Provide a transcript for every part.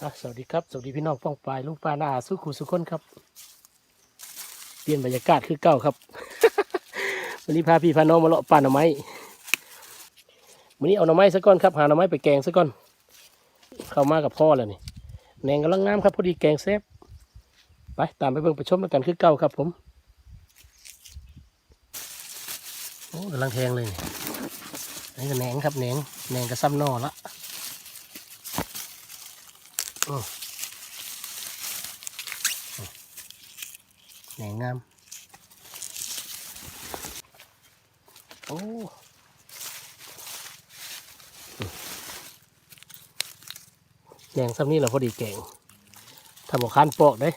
สวัสดีครับ สวัสดีพี่น้องป้องปลายลุงปลาหน้าสู้ขู่สุคนครับ เปลี่ยนบรรยากาศคือเก่าครับ วันนี้พาพี่พาน้องมาเลาะป่าหน่อไม้วันนี้เอาหน่อไม้ซะก่อนครับ หาหน่อไม้ไปแกงซะก่อน เข้ามากับพ่อแล้วนี่แหนงกำลังงามครับพอดีแกงแซ่บไปตามไปเบิ่งไปชมกันคือเก่าครับ ผมโอ้กำลังแทงเลยนี่อันนี้ก็แหนงครับแหนงแหนงกระซ้ำนอละ แหนงงาม โอ้แหนงซ้ำนี่เราพอดีแกงทำหมกคันปอกได้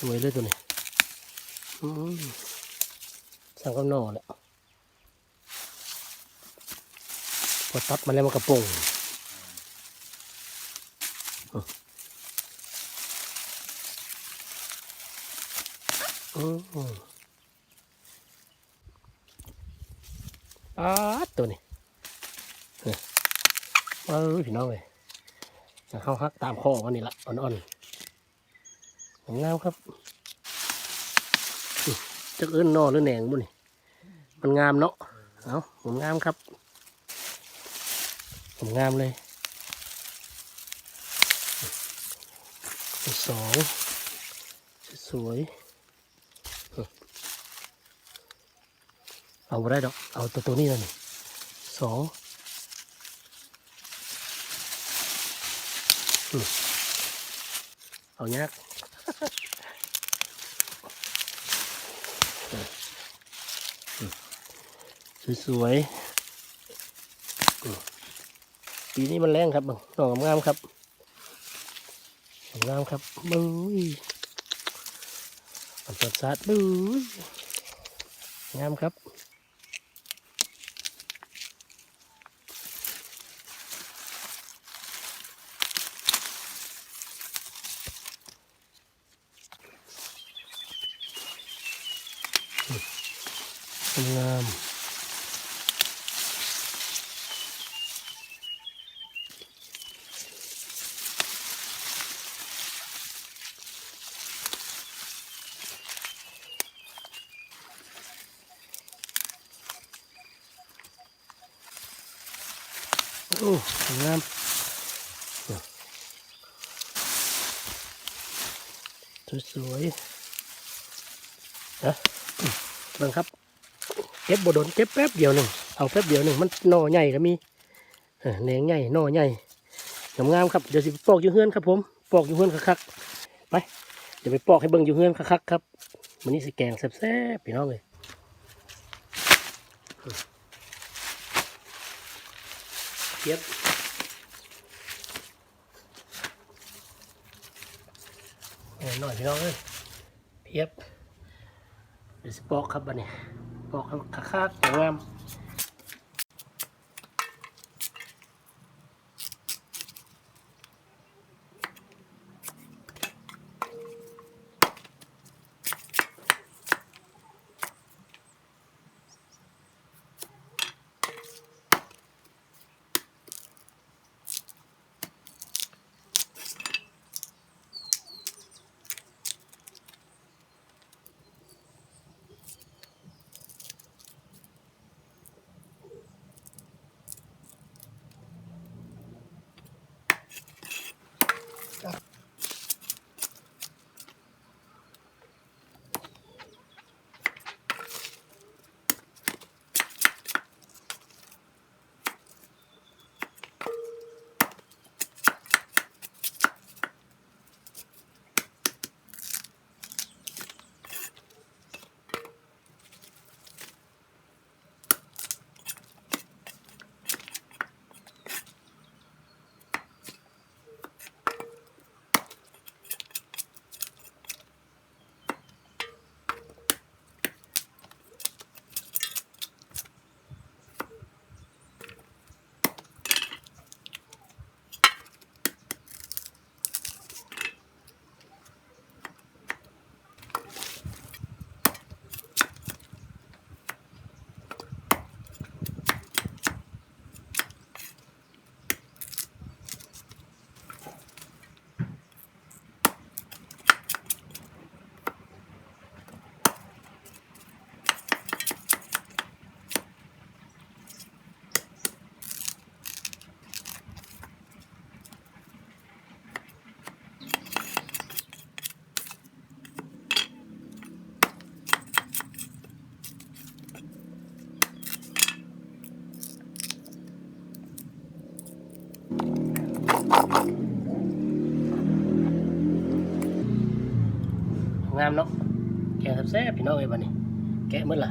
สวยเลยตัวนี้สั่งกับนอแหละพอตัดมาแล้วมันกระปงอืมอืมอ่าตัวนี้เฮ้ยเออพี่น้องเลยจะเข้าฮักตามข้อกันนี่ละอ่อนๆ ของงาครับจักเอิ้นนอหรือแหนงบุนี่มันงามเนาะเอาผมงามครับ ผมงามเลยสองสวยเอาไได้ดอก เอาตัวตัวนี้แล้วนี่สองเอายาก สวยๆปีนี้มันแรงครับบังดอกงามครับงามครับบุ้ยอันสดสัดบุ้ยงามครับ งามโอ้งามสวยๆนะเบิ่งครับ ก็บบดนเก็บแป๊บเดียวหนึ่งเอาแป๊บเดียวหนึ่งมันหน่อใหญ่ก็มีเออแหนงใหญ่หน่อใหญ่งามๆครับเดี๋ยวสิปอกอยู่เฮือนครับผมปอกอยู่เฮือนคักๆไปเดี๋ยวไปปอกให้เบิ่งอยู่เฮือนคักๆครับมันนี้สิแกงแซ่บๆพี่น้องเลยเทียบหน่อยพี่น้องเลยเทียบเดี๋ยวสิปอกครับบัดนี้ บอกให้คักๆงาม งามเนาะแกงแซ่บๆพี่น้องเอ้ยบัดนี้ แกะหมดล่ะ